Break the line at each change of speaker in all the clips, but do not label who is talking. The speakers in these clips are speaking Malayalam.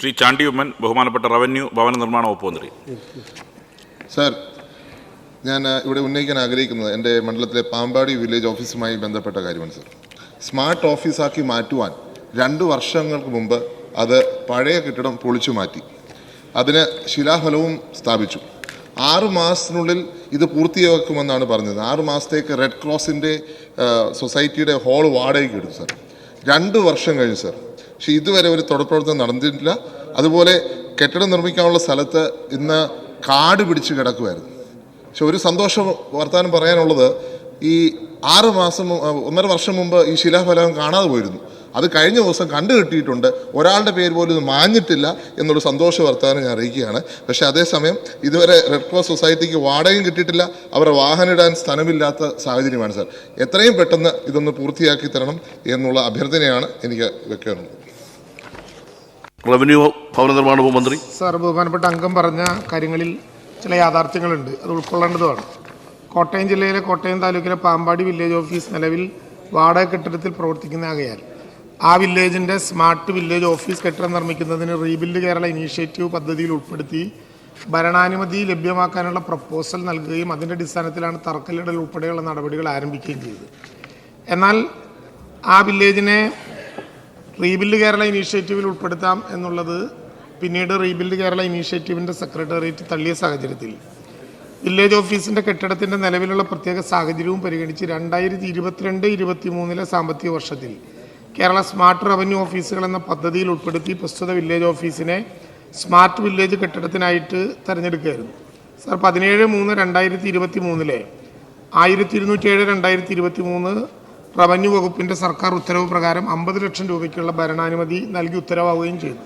ശ്രീ ചാണ്ടി ഉമ്മൻ ബഹുമാനപ്പെട്ട റവന്യൂ ഭവന നിർമ്മാണ വകുപ്പ് മന്ത്രി.
സാർ ഞാൻ ഇവിടെ ഉന്നയിക്കാൻ ആഗ്രഹിക്കുന്നത് എന്റെ മണ്ഡലത്തിലെ പാമ്പാടി വില്ലേജ് ഓഫീസുമായി ബന്ധപ്പെട്ട കാര്യമാണ് സാർ. സ്മാർട്ട് ഓഫീസാക്കി മാറ്റുവാൻ രണ്ട് വർഷങ്ങൾക്ക് മുമ്പ് അത് പഴയ കെട്ടിടം പൊളിച്ചു മാറ്റി. അതിന് ശിലാഫലവും സ്ഥാപിച്ചു. ആറ് മാസത്തിനുള്ളിൽ ഇത് പൂർത്തിയാക്കുമെന്നാണ് പറഞ്ഞത്. ആറ് മാസത്തേക്ക് റെഡ് ക്രോസിന്റെ സൊസൈറ്റിയുടെ ഹോൾ വാടകയ്ക്ക് എടുത്തു സാർ. രണ്ട് വർഷം കഴിഞ്ഞു സാർ. പക്ഷേ ഇതുവരെ ഒരു തുടർപ്രവർത്തനം നടന്നിട്ടില്ല. അതുപോലെ കെട്ടിടം നിർമ്മിക്കാനുള്ള സ്ഥലത്ത് ഇന്ന് കാട് പിടിച്ച് കിടക്കുമായിരുന്നു പക്ഷെ ഒരു സന്തോഷം വർത്തമാനം പറയാനുള്ളത് ഈ ആറ് മാസം ഒന്നര വർഷം മുമ്പ് ഈ ശിലാഫലകം കാണാതെ പോയിരുന്നു. അത് കഴിഞ്ഞ ദിവസം കണ്ടു കിട്ടിയിട്ടുണ്ട്. ഒരാളുടെ പേര് പോലും ഇത് മാഞ്ഞിട്ടില്ല എന്നൊരു സന്തോഷ വർത്തമാനം ഞാൻ അറിയിക്കുകയാണ്. പക്ഷേ അതേസമയം ഇതുവരെ റെഡ് ക്രോസ് സൊസൈറ്റിക്ക് വാടകയും കിട്ടിയിട്ടില്ല. അവരുടെ വാഹനം ഇടാൻ സ്ഥലമില്ലാത്ത സാഹചര്യമാണ് സാർ. എത്രയും പെട്ടെന്ന് ഇതൊന്ന് പൂർത്തിയാക്കി തരണം എന്നുള്ള അഭ്യർത്ഥനയാണ് എനിക്ക് വെക്കാനുള്ളത്.
റവന്യൂ ഭവന നിർമ്മാണ മന്ത്രി.
സാർ ബഹുമാനപ്പെട്ട അംഗം പറഞ്ഞ കാര്യങ്ങളിൽ ചില യാഥാർത്ഥ്യങ്ങളുണ്ട്. അത് ഉൾക്കൊള്ളേണ്ടതുമാണ്. കോട്ടയം ജില്ലയിലെ കോട്ടയം താലൂക്കിലെ പാമ്പാടി വില്ലേജ് ഓഫീസ് നിലവിൽ വാടക കെട്ടിടത്തിൽ പ്രവർത്തിക്കുന്ന ആകയാൽ ആ വില്ലേജിന്റെ സ്മാർട്ട് വില്ലേജ് ഓഫീസ് കെട്ടിടം നിർമ്മിക്കുന്നതിന് റീബിൽഡ് കേരള ഇനീഷ്യേറ്റീവ് പദ്ധതിയിൽ ഉൾപ്പെടുത്തി ഭരണാനുമതി ലഭ്യമാക്കാനുള്ള പ്രപ്പോസൽ നൽകുകയും അതിന്റെ അടിസ്ഥാനത്തിലാണ് തറക്കല്ലിടൽ ഉൾപ്പെടെയുള്ള നടപടികൾ ആരംഭിക്കുകയും ചെയ്തത്. എന്നാൽ ആ വില്ലേജിനെ റീബിൽഡ് കേരള ഇനീഷ്യേറ്റീവിൽ ഉൾപ്പെടുത്താം എന്നുള്ളത് പിന്നീട് റീബിൽഡ് കേരള ഇനീഷ്യേറ്റീവിന്റെ സെക്രട്ടേറിയറ്റ് തള്ളിയ സാഹചര്യത്തിൽ. വില്ലേജ് ഓഫീസിന്റെ കെട്ടിടത്തിന്റെ നിലവിലുള്ള പ്രത്യേക സാഹചര്യവും പരിഗണിച്ച് രണ്ടായിരത്തി ഇരുപത്തിരണ്ട് ഇരുപത്തി മൂന്നിലെ സാമ്പത്തിക വർഷത്തിൽ കേരള സ്മാർട്ട് റവന്യൂ ഓഫീസുകൾ എന്ന പദ്ധതിയിൽ ഉൾപ്പെടുത്തി പ്രസ്തുത വില്ലേജ് ഓഫീസിനെ സ്മാർട്ട് വില്ലേജ് കെട്ടിടത്തിനായിട്ട് തിരഞ്ഞെടുക്കുകയായിരുന്നു. സാർ പതിനേഴ് മൂന്ന് രണ്ടായിരത്തി ഇരുപത്തി മൂന്നിലെ ആയിരത്തി ഇരുന്നൂറ്റി ഏഴ് രണ്ടായിരത്തി ഇരുപത്തി മൂന്ന് റവന്യൂ വകുപ്പിന്റെ സർക്കാർ ഉത്തരവ് പ്രകാരം അമ്പത് ലക്ഷം രൂപയ്ക്കുള്ള ഭരണാനുമതി നൽകി ഉത്തരവാകുകയും ചെയ്തു.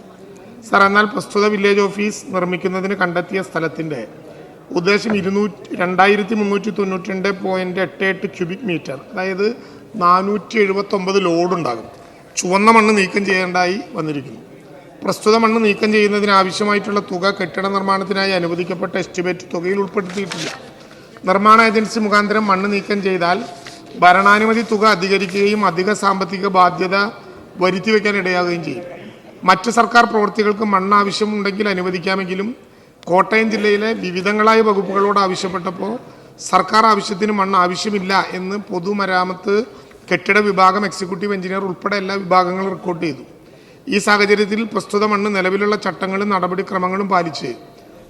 സാർ എന്നാൽ പ്രസ്തുത വില്ലേജ് ഓഫീസ് നിർമ്മിക്കുന്നതിന് കണ്ടെത്തിയ സ്ഥലത്തിന്റെ ഉദ്ദേശം ഇരുന്നൂറ്റി രണ്ടായിരത്തി മുന്നൂറ്റി തൊണ്ണൂറ്റി രണ്ട് പോയിന്റ് എട്ട് എട്ട് ക്യൂബിക് മീറ്റർ അതായത് നാനൂറ്റി എഴുപത്തൊമ്പത് ലോഡുണ്ടാകും ചുവന്ന മണ്ണ് നീക്കം ചെയ്യേണ്ടതായി വന്നിരിക്കുന്നു. പ്രസ്തുത മണ്ണ് നീക്കം ചെയ്യുന്നതിന് ആവശ്യമായിട്ടുള്ള തുക കെട്ടിട നിർമ്മാണത്തിനായി അനുവദിക്കപ്പെട്ട എസ്റ്റിമേറ്റ് തുകയിൽ ഉൾപ്പെടുത്തിയിട്ടില്ല. നിർമ്മാണ ഏജൻസി മുഖാന്തരം മണ്ണ് നീക്കം ചെയ്താൽ ഭരണാനുമതി തുക അധികരിക്കുകയും അധിക സാമ്പത്തിക ബാധ്യത വരുത്തി വയ്ക്കാൻ ഇടയാകുകയും ചെയ്യും. മറ്റ് സർക്കാർ പ്രവൃത്തികൾക്ക് മണ്ണ് ആവശ്യമുണ്ടെങ്കിൽ അനുവദിക്കാമെങ്കിലും കോട്ടയം ജില്ലയിലെ വിവിധങ്ങളായ വകുപ്പുകളോട് ആവശ്യപ്പെട്ടപ്പോൾ സർക്കാർ ആവശ്യത്തിന് മണ്ണ് ആവശ്യമില്ല എന്ന് പൊതുമരാമത്ത് കെട്ടിട വിഭാഗം എക്സിക്യൂട്ടീവ് എഞ്ചിനീയർ ഉൾപ്പെടെ എല്ലാ വിഭാഗങ്ങളും റിപ്പോർട്ട് ചെയ്തു. ഈ സാഹചര്യത്തിൽ പ്രസ്തുത മണ്ണ് നിലവിലുള്ള ചട്ടങ്ങളും നടപടിക്രമങ്ങളും പാലിച്ച്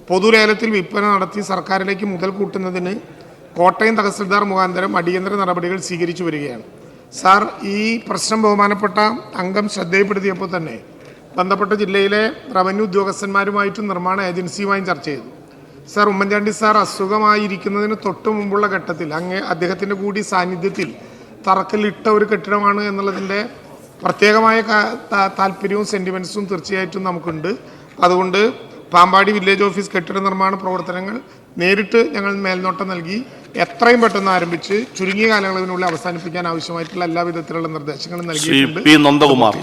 പൊതുലേലത്തിൽ വിൽപ്പന നടത്തി സർക്കാരിലേക്ക് മുതൽ കൂട്ടുന്നതിന് കോട്ടയം തഹസിൽദാർ മുഖാന്തരം അടിയന്തര നടപടികൾ സ്വീകരിച്ചു വരികയാണ്. സാർ ഈ പ്രശ്നം ബഹുമാനപ്പെട്ട അംഗം ശ്രദ്ധയിൽപ്പെടുത്തിയപ്പോൾ തന്നെ ബന്ധപ്പെട്ട ജില്ലയിലെ റവന്യൂ ഉദ്യോഗസ്ഥന്മാരുമായിട്ടും നിർമ്മാണ ഏജൻസിയുമായും ചർച്ച ചെയ്തു. സാർ ഉമ്മൻചാണ്ടി സാർ അസുഖമായിരിക്കുന്നതിന് തൊട്ട് മുമ്പുള്ള ഘട്ടത്തിൽ അങ്ങ് അദ്ദേഹത്തിന്റെ കൂടി സാന്നിധ്യത്തിൽ തറക്കല്ലിട്ട ഒരു കെട്ടിടമാണ് എന്നുള്ളതിന്റെ പ്രത്യേകമായ താല്പര്യവും സെന്റിമെൻസും തീർച്ചയായിട്ടും നമുക്കുണ്ട്. അതുകൊണ്ട് പാമ്പാടി വില്ലേജ് ഓഫീസ് കെട്ടിട നിർമ്മാണ പ്രവർത്തനങ്ങൾ നേരിട്ട് ഞങ്ങൾ മേൽനോട്ടം നൽകി. എത്രയും പെട്ടെന്ന് ആരംഭിച്ച് ചുരുങ്ങിയ കാലയളവിനുള്ളിൽ അവസാനിപ്പിക്കാൻ ആവശ്യമായിട്ടുള്ള എല്ലാ വിധത്തിലുള്ള നിർദ്ദേശങ്ങളും നൽകിയിട്ടുണ്ട്.
നന്ദകുമാർ.